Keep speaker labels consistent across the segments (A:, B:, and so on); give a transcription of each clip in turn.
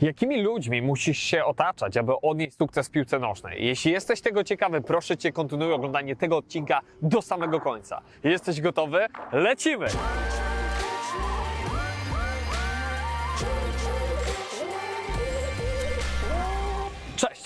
A: Jakimi ludźmi musisz się otaczać, aby odnieść sukces w piłce nożnej? Jeśli jesteś tego ciekawy, proszę Cię kontynuuj oglądanie tego odcinka do samego końca. Jesteś gotowy? Lecimy!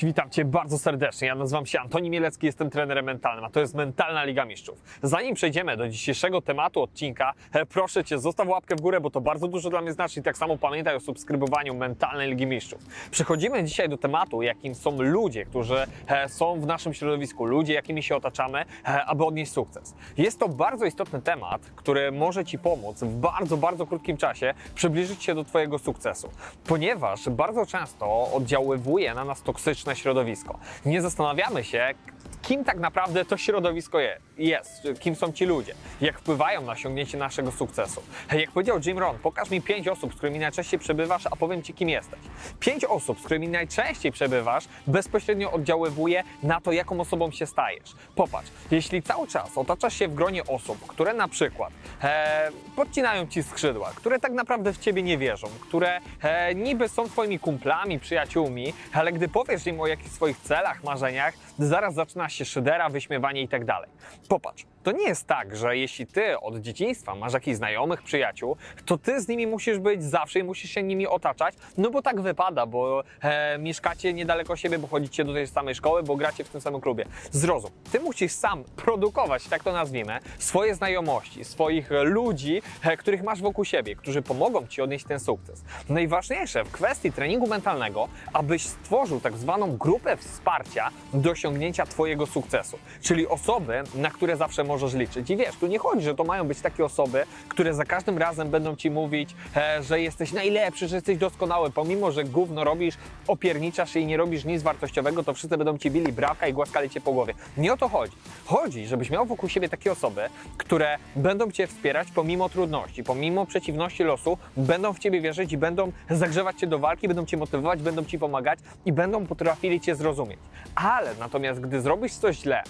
A: Witam Cię bardzo serdecznie. Ja nazywam się Antoni Mielecki, jestem trenerem mentalnym, a to jest Mentalna Liga Mistrzów. Zanim przejdziemy do dzisiejszego tematu odcinka, e, proszę Cię, zostaw łapkę w górę, bo to bardzo dużo dla mnie znaczy i tak samo pamiętaj o subskrybowaniu Mentalnej Ligi Mistrzów. Przechodzimy dzisiaj do tematu, jakim są ludzie, którzy e, są w naszym środowisku, ludzie, jakimi się otaczamy, e, aby odnieść sukces. Jest to bardzo istotny temat, który może Ci pomóc w bardzo, bardzo krótkim czasie przybliżyć się do Twojego sukcesu, ponieważ bardzo często oddziaływuje na nas toksyczne środowisko. Nie zastanawiamy się, kim tak naprawdę to środowisko je, jest, kim są ci ludzie, jak wpływają na osiągnięcie naszego sukcesu. Jak powiedział Jim Rohn, pokaż mi pięć osób, z którymi najczęściej przebywasz, a powiem ci, kim jesteś. Pięć osób, z którymi najczęściej przebywasz, bezpośrednio oddziaływuje na to, jaką osobą się stajesz. Popatrz, jeśli cały czas otaczasz się w gronie osób, które na przykład e, podcinają ci skrzydła, które tak naprawdę w ciebie nie wierzą, które e, niby są twoimi kumplami, przyjaciółmi, ale gdy powiesz im o jakichś swoich celach, marzeniach, zaraz zaczyna się szydera, wyśmiewanie i tak dalej. Popatrz, to nie jest tak, że jeśli ty od dzieciństwa masz jakichś znajomych, przyjaciół, to ty z nimi musisz być zawsze i musisz się nimi otaczać, no bo tak wypada, bo e, mieszkacie niedaleko siebie, bo chodzicie do tej samej szkoły, bo gracie w tym samym klubie. Zrozum, ty musisz sam produkować, tak to nazwijmy, swoje znajomości, swoich ludzi, e, których masz wokół siebie, którzy pomogą ci odnieść ten sukces. Najważniejsze w kwestii treningu mentalnego, abyś stworzył tak zwaną grupę wsparcia do osiągnięcia twojego sukcesu, czyli osoby, na które zawsze możesz liczyć. I wiesz, tu nie chodzi, że to mają być takie osoby, które za każdym razem będą ci mówić, e, że jesteś najlepszy, że jesteś doskonały, pomimo, że gówno robisz, opierniczasz i nie robisz nic wartościowego, to wszyscy będą ci bili brawka i głaskali cię po głowie. Nie o to chodzi. Chodzi, żebyś miał wokół siebie takie osoby, które będą cię wspierać pomimo trudności, pomimo przeciwności losu, będą w ciebie wierzyć i będą zagrzewać cię do walki, będą cię motywować, będą ci pomagać i będą potrafili cię zrozumieć. Ale natomiast, gdy zrobisz coś źle,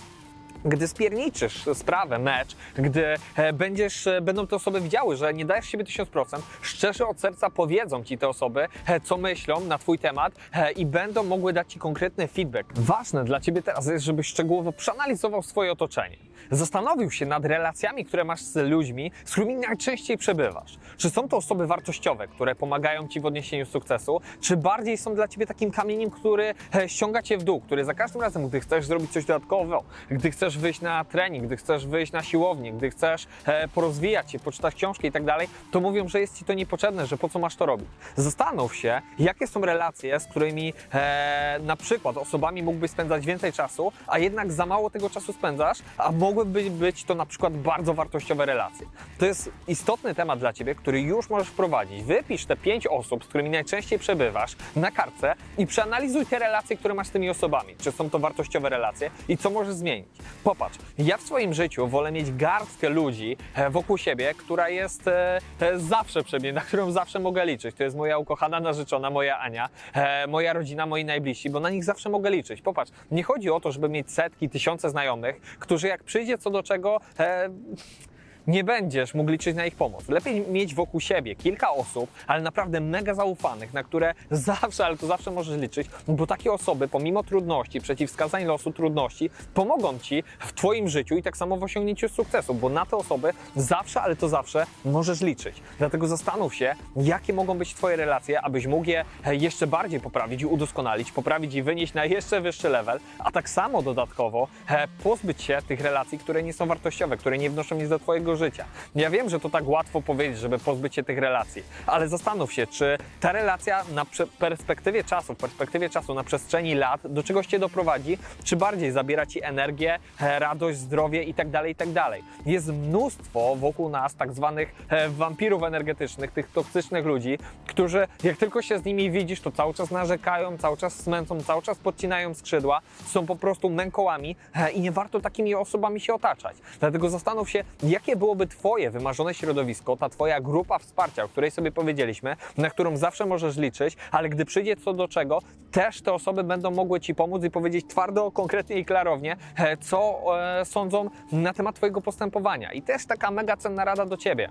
A: gdy spierniczysz sprawę, mecz, gdy e, będziesz, e, będą te osoby widziały, że nie dajesz siebie 1000%, szczerze od serca powiedzą ci te osoby, e, co myślą na twój temat i będą mogły dać ci konkretny feedback. Ważne dla ciebie teraz jest, żebyś szczegółowo przeanalizował swoje otoczenie. Zastanowił się nad relacjami, które masz z ludźmi, z którymi najczęściej przebywasz. Czy są to osoby wartościowe, które pomagają ci w odniesieniu sukcesu, czy bardziej są dla ciebie takim kamieniem, który e, ściąga cię w dół, który za każdym razem, gdy chcesz zrobić coś dodatkowo, gdy chcesz wyjść na trening, gdy chcesz wyjść na siłownię, gdy chcesz e, porozwijać się, poczytać książki i tak dalej, to mówią, że jest ci to niepotrzebne, że po co masz to robić. Zastanów się, jakie są relacje, z którymi e, na przykład osobami mógłbyś spędzać więcej czasu, a jednak za mało tego czasu spędzasz, a mogłyby być to na przykład bardzo wartościowe relacje. To jest istotny temat dla Ciebie, który już możesz wprowadzić. Wypisz te pięć osób, z którymi najczęściej przebywasz na kartce i przeanalizuj te relacje, które masz z tymi osobami. Czy są to wartościowe relacje i co możesz zmienić. Popatrz, ja w swoim życiu wolę mieć garstkę ludzi e, wokół siebie, która jest e, e, zawsze przy mnie, na którą zawsze mogę liczyć. To jest moja ukochana narzeczona, moja Ania, e, moja rodzina, moi najbliżsi, bo na nich zawsze mogę liczyć. Popatrz, nie chodzi o to, żeby mieć setki, tysiące znajomych, którzy jak przyjdzie co do czego, e, nie będziesz mógł liczyć na ich pomoc. Lepiej mieć wokół siebie kilka osób, ale naprawdę mega zaufanych, na które zawsze, ale to zawsze możesz liczyć, bo takie osoby, pomimo trudności, przeciwwskazań losu, trudności, pomogą ci w Twoim życiu i tak samo w osiągnięciu sukcesu, bo na te osoby zawsze, ale to zawsze możesz liczyć. Dlatego zastanów się, jakie mogą być Twoje relacje, abyś mógł je e, jeszcze bardziej poprawić i udoskonalić, poprawić i wynieść na jeszcze wyższy level, a tak samo dodatkowo e, pozbyć się tych relacji, które nie są wartościowe, które nie wnoszą nic do Twojego życia. Ja wiem, że to tak łatwo powiedzieć, żeby pozbyć się tych relacji, ale zastanów się, czy ta relacja na perspektywie czasu, w perspektywie czasu na przestrzeni lat do czegoś Cię doprowadzi, czy bardziej zabiera Ci energię, e, radość, zdrowie i tak dalej, i tak. Jest mnóstwo wokół nas tak zwanych e, wampirów energetycznych, tych toksycznych ludzi, którzy jak tylko się z nimi widzisz, to cały czas narzekają, cały czas smęcą, cały czas podcinają skrzydła, są po prostu mękołami e, i nie warto takimi osobami się otaczać. Dlatego zastanów się, jakie byłoby Twoje wymarzone środowisko, ta Twoja grupa wsparcia, o której sobie powiedzieliśmy, na którą zawsze możesz liczyć, ale gdy przyjdzie co do czego, też te osoby będą mogły Ci pomóc i powiedzieć twardo, konkretnie i klarownie, e, co e, sądzą na temat Twojego postępowania. I też taka mega cenna rada do Ciebie.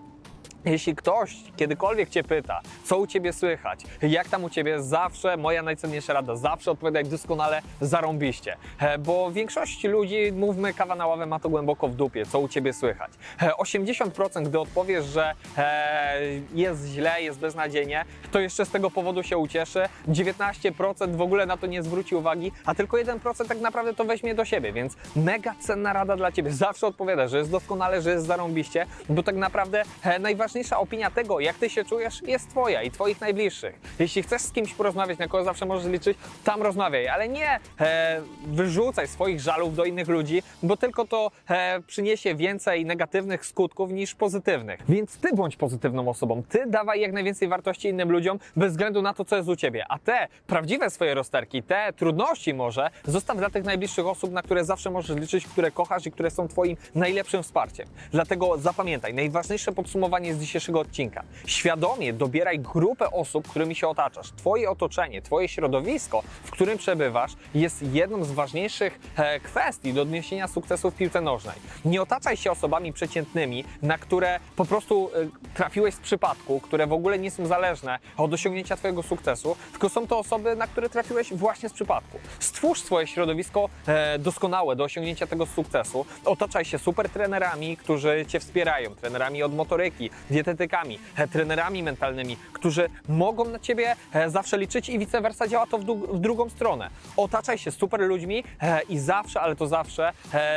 A: Jeśli ktoś kiedykolwiek Cię pyta, co u Ciebie słychać, jak tam u Ciebie, zawsze moja najcenniejsza rada, zawsze odpowiadaj doskonale, zarąbiście. E, Bo w większości ludzi, mówmy, kawa na ławę ma to głęboko w dupie, co u Ciebie słychać. E, 80% gdy odpowiesz, że e, jest źle, jest beznadziejnie, to jeszcze z tego powodu się ucieszy, 19% w ogóle na to nie zwróci uwagi, a tylko 1% tak naprawdę to weźmie do siebie, więc mega cenna rada dla Ciebie. Zawsze odpowiadaj, że jest doskonale, że jest zarąbiście, bo tak naprawdę e, najważniejsza opinia tego, jak Ty się czujesz, jest Twoja i Twoich najbliższych. Jeśli chcesz z kimś porozmawiać, na kogo zawsze możesz liczyć, tam rozmawiaj, ale nie e, wyrzucaj swoich żalów do innych ludzi, bo tylko to e, przyniesie więcej negatywnych skutków niż pozytywnych. Więc Ty bądź pozytywną osobą, Ty dawaj jak najwięcej wartości innym ludziom, bez względu na to, co jest u Ciebie, a te prawdziwe swoje rozterki, te trudności może zostaw dla tych najbliższych osób, na które zawsze możesz liczyć, które kochasz i które są Twoim najlepszym wsparciem. Dlatego zapamiętaj, najważniejsze podsumowanie dzisiejszego odcinka. Świadomie dobieraj grupę osób, którymi się otaczasz. Twoje otoczenie, Twoje środowisko, w którym przebywasz, jest jedną z ważniejszych e, kwestii do odniesienia sukcesu w piłce nożnej. Nie otaczaj się osobami przeciętnymi, na które po prostu e, trafiłeś z przypadku, które w ogóle nie są zależne od osiągnięcia Twojego sukcesu, tylko są to osoby, na które trafiłeś właśnie z przypadku. Stwórz swoje środowisko e, doskonałe do osiągnięcia tego sukcesu. Otaczaj się super trenerami, którzy Cię wspierają, trenerami od motoryki, dietetykami, e, trenerami mentalnymi, którzy mogą na Ciebie e, zawsze liczyć i vice versa działa to w, w drugą stronę. Otaczaj się super ludźmi e, i zawsze, ale to zawsze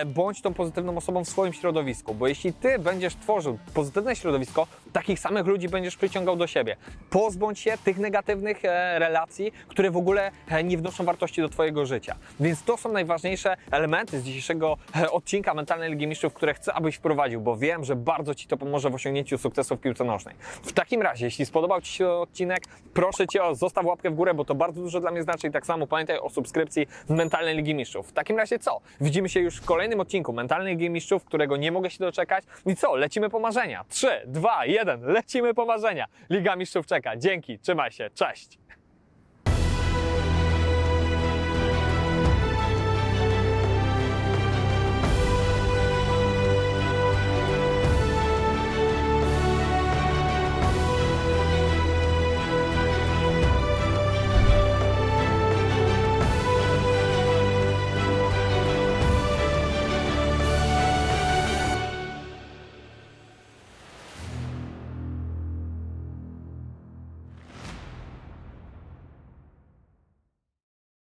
A: bądź tą pozytywną osobą w swoim środowisku, bo jeśli Ty będziesz tworzył pozytywne środowisko, takich samych ludzi będziesz przyciągał do siebie. Pozbądź się tych negatywnych e, relacji, które w ogóle e, nie wnoszą wartości do Twojego życia. Więc to są najważniejsze elementy z dzisiejszego e, odcinka Mentalnej Ligi Mistrzów, które chcę, abyś wprowadził, bo wiem, że bardzo Ci to pomoże w osiągnięciu sukcesu w piłce nożnej. W takim razie, jeśli spodobał Ci się odcinek, proszę Cię o zostaw łapkę w górę, bo to bardzo dużo dla mnie znaczy i tak samo pamiętaj o subskrypcji Mentalnej Ligi Mistrzów. W takim razie co? Widzimy się już w kolejnym odcinku Mentalnej Ligi Mistrzów, którego nie mogę się doczekać. I co? Lecimy po marzenia. 3, 2, 1, lecimy po marzenia. Liga Mistrzów czeka. Dzięki, trzymaj się, cześć!